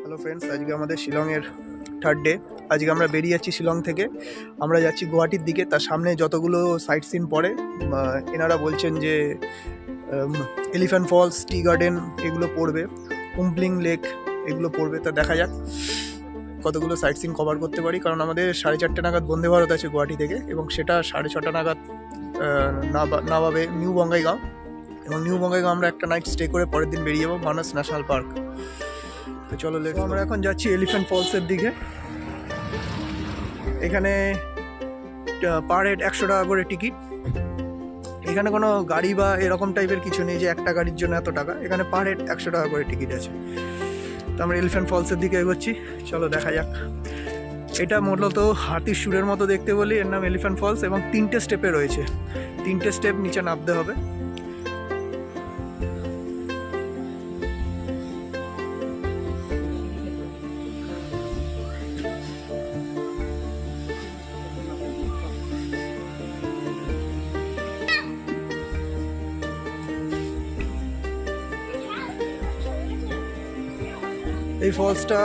Hello friends আজকে আমাদের শিলংয়ের third day আজকে আমরা বেরিয়ে যাচ্ছি শিলং থেকে। আমরা যাচ্ছি গুয়াহাটির দিকে। তার সামনে যতগুলো সাইট সিন পড়ে এনারা বলছেন যে এলিফ্যান্ট ফলস টি গার্ডেন এগুলো পড়বে। উমপ্লিং লেক এগুলো পড়বে। তা দেখা যাক কতগুলো সাইট সিন কভার করতে পারি। কারণ আমাদের সাড়ে চারটে নাগাদ বন্দে ভারত আছে গুয়াহাটি থেকে এবং সেটা সাড়ে ছটা নাগাদ আহ, নাবা- নামাবে নিউ বঙ্গাইগাঁও। এবং নিউ বঙ্গাইগাঁও আমরা একটা নাইট স্টে করে পরের দিন বেরিয়ে যাব মানাস ন্যাশনাল পার্ক তো চলো লেটস আমরা এখন যাচ্ছি এলিফ্যান্ট ফলসের দিকে। এখানে পার হেড একশো টাকা করে টিকিট এখানে কোনো গাড়ি বা এরকম টাইপের কিছু নেই যে একটা গাড়ির জন্য এত টাকা। এখানে পার হেড একশো টাকা করে টিকিট আছে। তো আমরা এলিফ্যান্ট ফলসের দিকে এগোচ্ছি। চলো দেখা যাক। এটা মূলত হাতির সুরের মতো দেখতে বলি। এর নাম এলিফ্যান্ট ফলস এবং তিনটে স্টেপে রয়েছে। তিনটে স্টেপ নিচে নামতে হবে। এই ফলসটা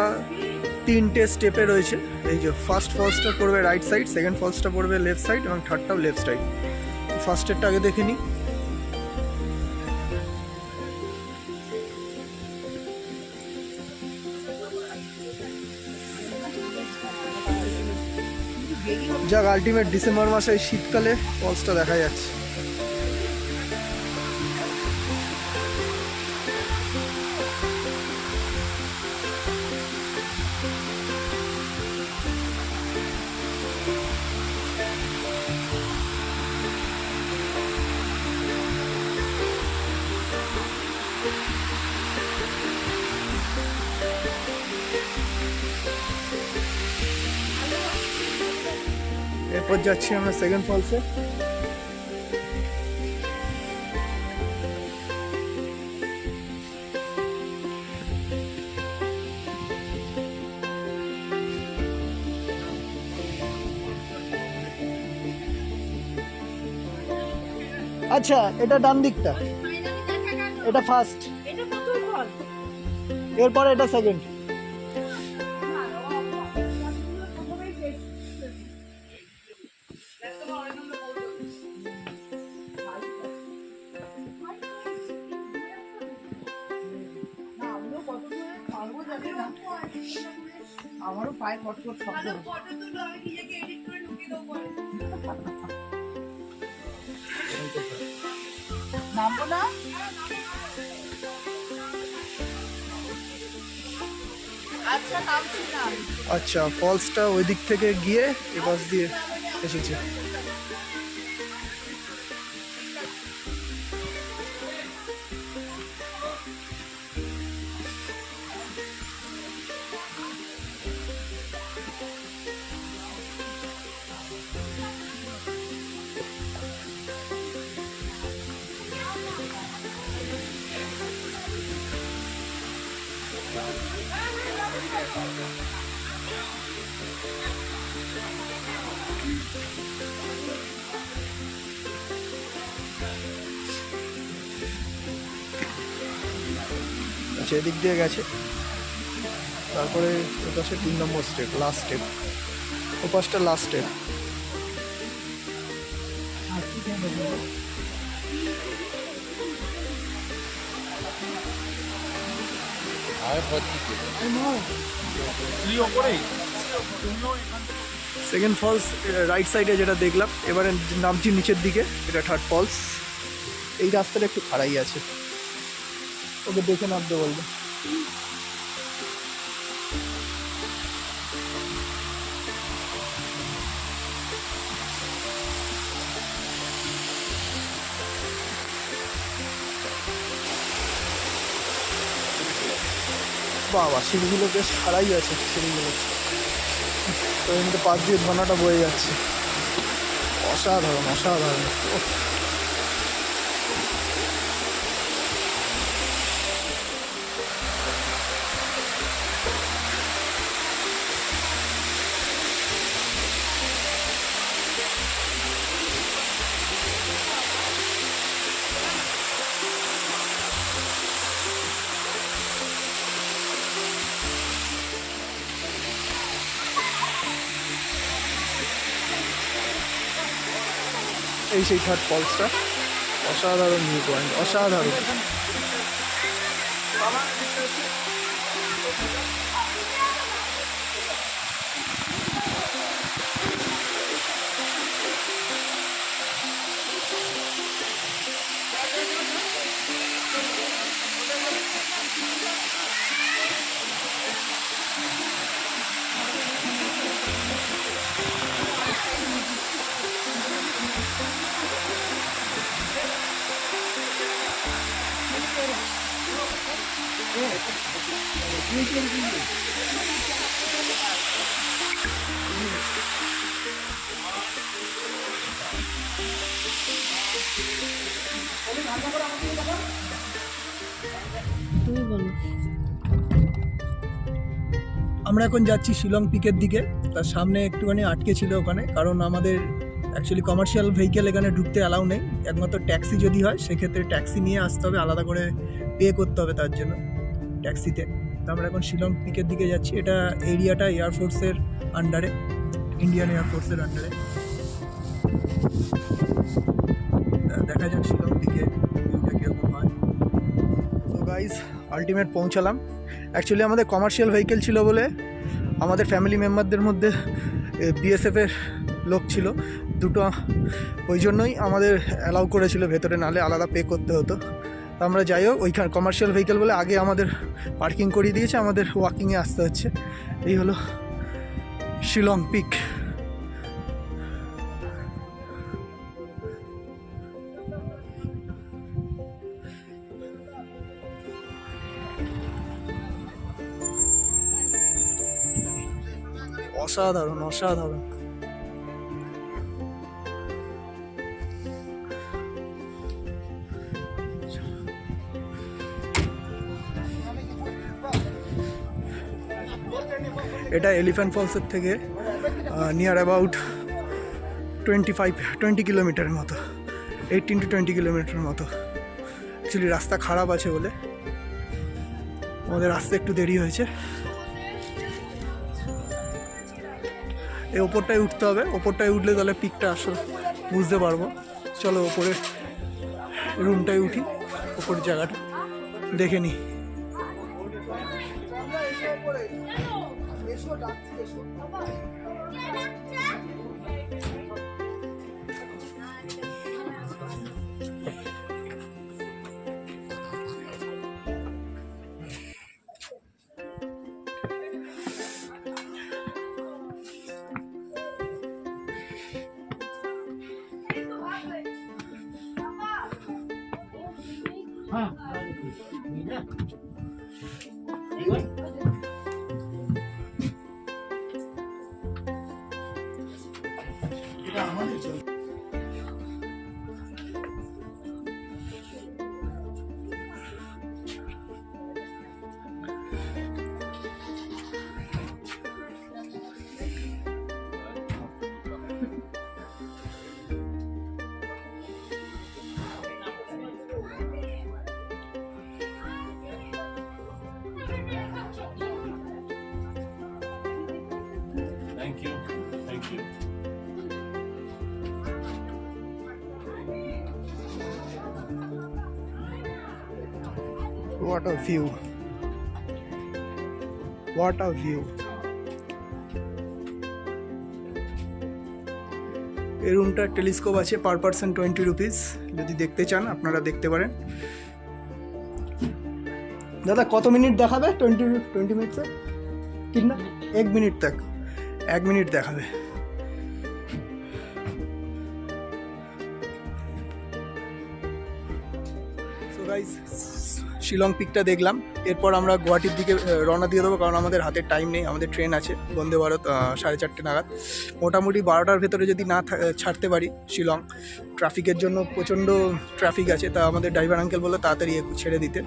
তিনটে স্টেপে রয়েছে। এই যে ফার্স্ট ফলসটা পড়বে রাইট সাইড সেকেন্ড ফলসটা পড়বে লেফট সাইড এবং থার্ডটাও লেফট সাইড ফার্স্টেরটা আগে দেখে নিই যাক আলটিমেট ডিসেম্বর মাসে শীতকালে ফলসটা দেখা যাচ্ছে। এরপর যাচ্ছি আমরা সেকেন্ড ফলসে আচ্ছা এটা ডান দিকটা। এটা ফার্স্ট এরপরে এটা সেকেন্ড আমারও পায়ে কটকট শব্দ নামবো না? আচ্ছা ফলসটা ওই দিক থেকে গিয়ে এ পাশ দিয়ে এসেছে। আচ্ছা এদিক দিয়ে গেছে। তারপরে ওই পাশে তিন নম্বর স্টেপ লাস্ট স্টেপ ও পাশটা last step second falls right সাইডে যেটা দেখলাম, এবারে নামছি নিচের দিকে, এটা থার্ড ফলস এই রাস্তাটা একটু খাড়াই আছে। ওকে দেখে নামতে বলবে। বাবা, সিঁড়িগুলো বেশ খাড়াই আছে, সিঁড়িগুলো। তো মধ্যে পাশ দিয়ে ধনাটা বয়ে যাচ্ছে। অসাধারণ অসাধারণ। এই সেই থার্ড ফলসটা অসাধারণ ভিউ পয়েন্ট অসাধারণ। আমরা এখন যাচ্ছি শিলং পিকের দিকে। তার সামনে একটুখানি আটকে ছিল ওখানে, কারণ আমাদের অ্যাকচুয়ালি কমার্শিয়াল ভেহিকেল এখানে ঢুকতে অ্যালাউ নেই। একমাত্র ট্যাক্সি যদি হয়, সেক্ষেত্রে ট্যাক্সি নিয়ে আসতে হবে, আলাদা করে পে করতে হবে তার জন্য। ট্যাক্সিতে তো আমরা এখন শিলং পিকের দিকে যাচ্ছি। এটা এরিয়াটা এয়ারফোর্সের আন্ডারে ইন্ডিয়ান এয়ারফোর্সের আন্ডারে দেখা যাক শিলং তো গাইজ আলটিমেট পৌঁছালাম। অ্যাকচুয়ালি আমাদের কমার্শিয়াল ভেহিকেল ছিল বলে আমাদের ফ্যামিলি মেম্বারদের মধ্যে বিএসএফের লোক ছিল। দুটো, ওই জন্যই আমাদের অ্যালাউ করেছিল ভেতরে নালে আলাদা পে করতে হতো। আমরা যাই হোক, ওইখানে কমার্শিয়াল ভেহিকেল বলে আগে আমাদের পার্কিং করিয়ে দিয়েছে, আমাদের ওয়াকিংয়ে আসতে হচ্ছে। এই হলো শিলং পিক অসাধারণ অসাধারণ। এটা এলিফ্যান্ট ফলসের থেকে near about twenty five twenty কিলোমিটারের মতো এইটিন টু টোয়েন্টি কিলোমিটারের মতো। অ্যাকচুয়ালি রাস্তা খারাপ আছে বলে। আমাদের আসতে একটু দেরি হয়েছে। এই ওপরটায় উঠতে হবে। ওপরটায় উঠলে তাহলে পিকটা আসলে, বুঝতে পারব। চলো ওপরে রুমটায় উঠি ওপর জায়গাটা। দেখে নিই みんな。Thank you. Thank you. What a view. What a view. এই রুমটার টেলিস্কোপ আছে পার পার্সন টোয়েন্টি রুপিস যদি দেখতে চান, আপনারা দেখতে পারেন দাদা, কত মিনিট দেখাবে টোয়েন্টি টোয়েন্টি মিনিটসে কিনা এক মিনিট তক এক মিনিট দেখাবে। শিলং পিকটা দেখলাম। এরপর আমরা গুয়াহাটির দিকে রওনা দিয়ে দেবো কারণ আমাদের হাতে টাইম নেই। আমাদের ট্রেন আছে বন্দে ভারত সাড়ে চারটে নাগাদ। মোটামুটি বারোটার ভেতরে যদি না ছাড়তে পারি শিলং ট্রাফিকের জন্য প্রচণ্ড ট্রাফিক আছে, তা আমাদের ড্রাইভার আঙ্কেল বলে তাড়াতাড়ি ছেড়ে দিতে।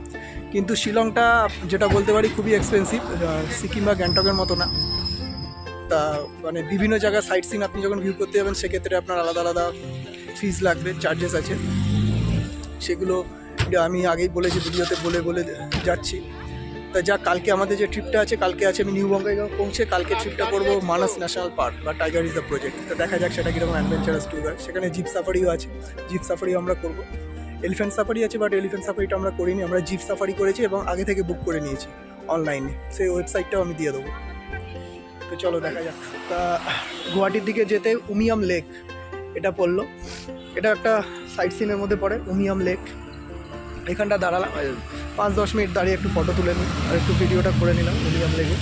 কিন্তু শিলংটা, যেটা বলতে পারি, খুবই এক্সপেন্সিভ সিকিম বা গ্যাংটকের মতো না। তা মানে বিভিন্ন জায়গায় সাইট সিন আপনি যখন ভিউ করতে যাবেন, সেক্ষেত্রে আপনার আলাদা আলাদা ফিজ লাগবে চার্জেস আছে। সেগুলো আমি আগেই বলেছি, ভিডিওতে বলে বলে যাচ্ছি। তা যা কালকে আমাদের যে ট্রিপটা আছে, কালকে আছে আমি নিউ বঙ্গাইগাঁও পৌঁছে কালকে ট্রিপটা করব মানাস ন্যাশনাল পার্ক বা টাইগার ইজ দ্য প্রজেক্ট তো দেখা যাক, সেটা কীরকম অ্যাডভেঞ্চারাস ট্যুর হয়। সেখানে জিপ সাফারিও আছে। জিপ সাফারিও আমরা করব। এলিফ্যান্ট সাফারি আছে বাট এলিফ্যান্ট সাফারিটা আমরা করিনি। আমরা জিপ সাফারি করেছি এবং আগে থেকে বুক করে নিয়েছি অনলাইনে সেই ওয়েবসাইটটাও আমি দিয়ে দেবো। তো চলো দেখা যাক। তা, গুয়াহাটির দিকে যেতে উমিয়াম লেক, এটা পড়ল। এটা একটা সাইট সিনের মধ্যে পড়ে, উমিয়াম লেক। এখানটা দাঁড়ালাম। পাঁচ দশ মিনিট দাঁড়িয়ে একটু ফটো তুলে নিই, আর একটু ভিডিওটা করে নিলাম উমিয়াম লেকে।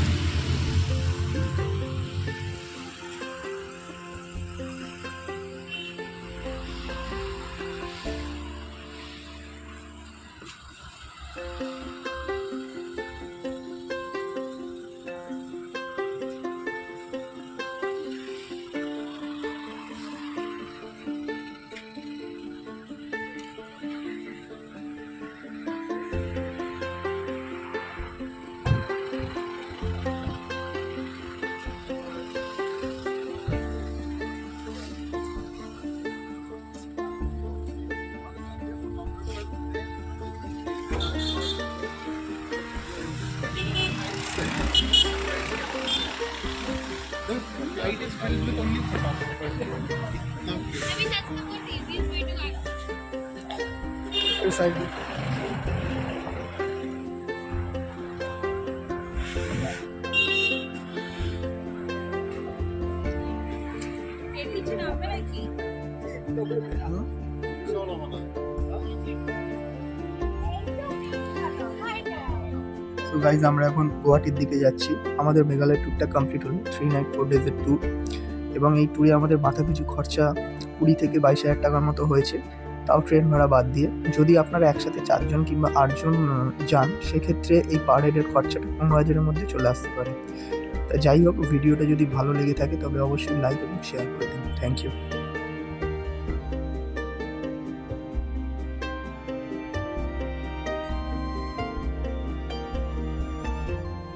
But it will only sit on the first Now, I mean, that's the good, easiest way to act. Exactly. Huh? Guys আমরা এখন গুয়াহাটির দিকে যাচ্ছি। আমাদের মেঘালয় ট্যুরটা কমপ্লিট হলো থ্রি নাইট ফোর ডেজের ট্যুর এবং এই ট্যুরে আমাদের মাথা পিছু খরচা কুড়ি থেকে বাইশ হাজার টাকার মতো হয়েছে। তাও ট্রেন ভাড়া বাদ দিয়ে। যদি আপনারা একসাথে চারজন কিংবা আটজন যান, সেক্ষেত্রে এই পার হেডের খরচাটা পনেরো হাজারের মধ্যে চলে আসতে পারে। তা যাই হোক, ভিডিওটা যদি ভালো লেগে থাকে, তবে অবশ্যই লাইক এবং শেয়ার করে দিন। Thank you